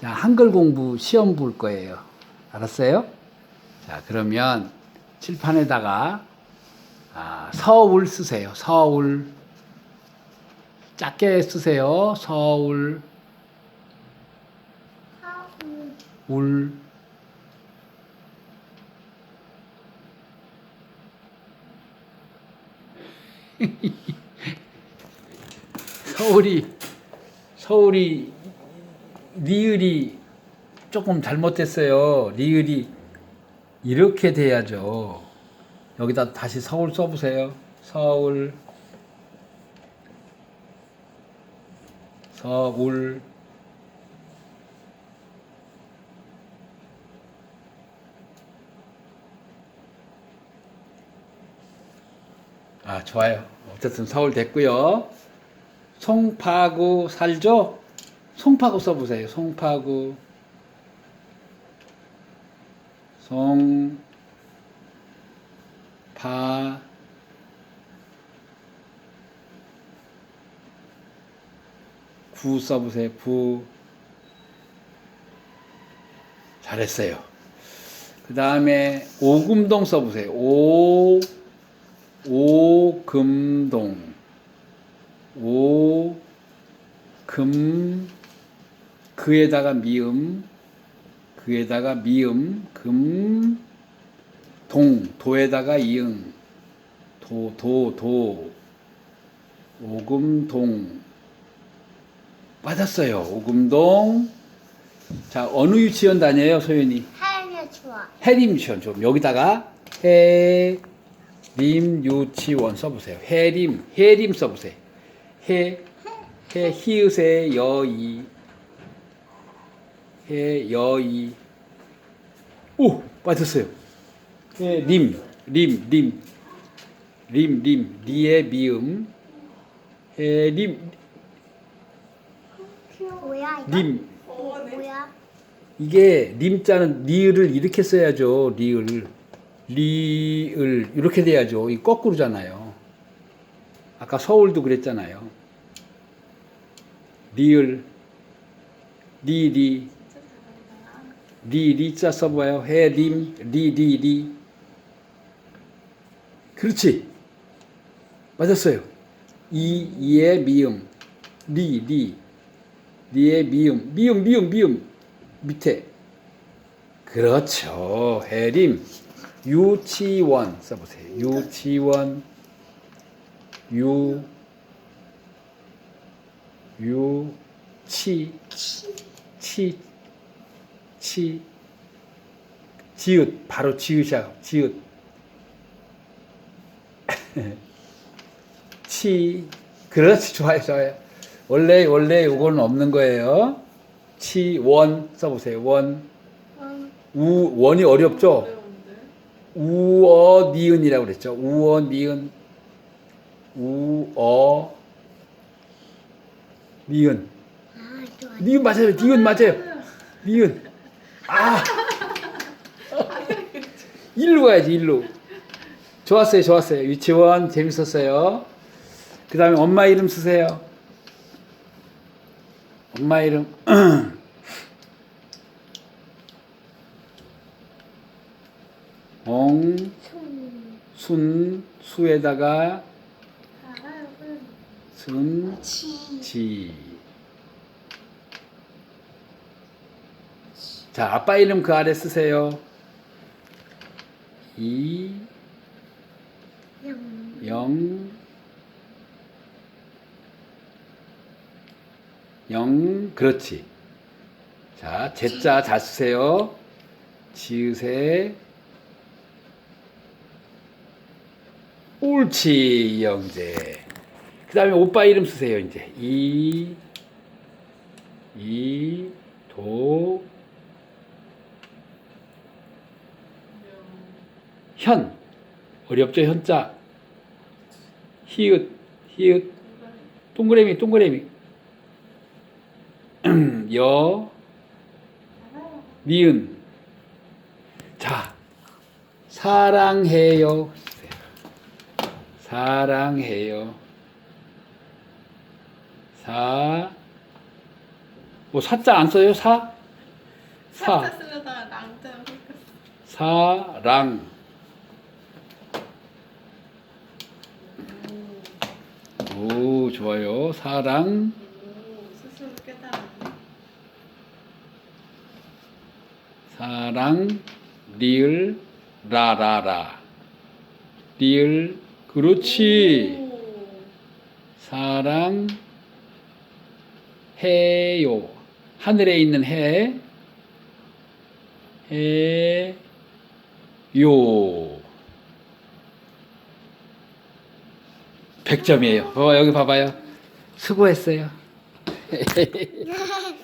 자, 한글 공부 시험 볼 거예요. 알았어요? 자, 그러면 칠판에다가 아, 서울 쓰세요. 서울. 작게 쓰세요. 서울, 울. 서울이 서울이 리을이 조금 잘못됐어요. 리을이 이렇게 돼야죠. 여기다 다시 서울 써보세요. 서울 서울 아 좋아요. 어쨌든 서울 됐고요. 송파구 살죠? 송파구 써보세요. 송파구 송 파 구 써보세요. 구 잘했어요. 그 다음에 오금동 써보세요. 오 오금동 오금 그에다가 미음 그에다가 미음 금 동 도에다가 이응 도 도 도 오금동. 맞았어요. 오금동. 자 어느 유치원 다녀요 소연이? 하얀 좋아 해림 유치원. 좀 여기다가 해림 유치원 써보세요. 해림 해림 써보세요. 해, 해 히읗의 여이 해 여 이 오 맞았어요. 해 림 림 림 림림 리의 미음 해 림 뭐야 이거? 림 뭐, 뭐야? 이게 림자는 리을을 이렇게 써야죠. 리을. 리을 이렇게 돼야죠. 이 거꾸로잖아요. 아까 서울도 그랬잖아요. 리을 리리 리 리자 써봐요. 해 림 리 리 리. 그렇지. 맞았어요. 이 이의 미음. 리 리. 리의 미음. 미음 미음 미음. 밑에. 그렇죠. 해림. 유치원 써보세요. 유치원. 유. 유 치. 치, 치, 지읒, 바로 지읒이야, 지읒. 치, 그렇지, 좋아요, 좋아요. 원래, 원래 요거는 없는 거예요. 치, 원, 써보세요, 원. 음, 우, 원이 어렵죠? 우어, 니은이라고 그랬죠. 우어, 니은. 우어, 니은. 아 니은 맞아요. 니은 맞아요. 니은. 아. 일로 가야지, 일로. 좋았어요, 좋았어요. 유치원 재밌었어요. 그 다음에 엄마 이름 쓰세요. 엄마 이름. 손 순, 수에다가 사람은 순, 치 지. 자, 아빠 이름 그 아래 쓰세요. 이, 영 영, 영, 그렇지. 자, 제자 잘 쓰세요. 지읒에 옳지, 영재. 그 다음에 오빠 이름 쓰세요, 이제. 이, 이, 도, 현. 어렵죠, 현자. 히읗, 히읗. 동그라미, 동그라미. 여, 미은. 자, 사랑해요. 사랑해요. 사, 뭐 사자 안 써요? 사? 사. 쓰려다가 랑자 헷갈렸어. 사랑. 오, 좋아요. 사랑. 사랑. 리을. 라라라. 리을. 그렇지. 오. 사랑. 해요. 하늘에 있는 해. 해. 요. 100점이에요. 어, 여기 봐봐요. 수고했어요.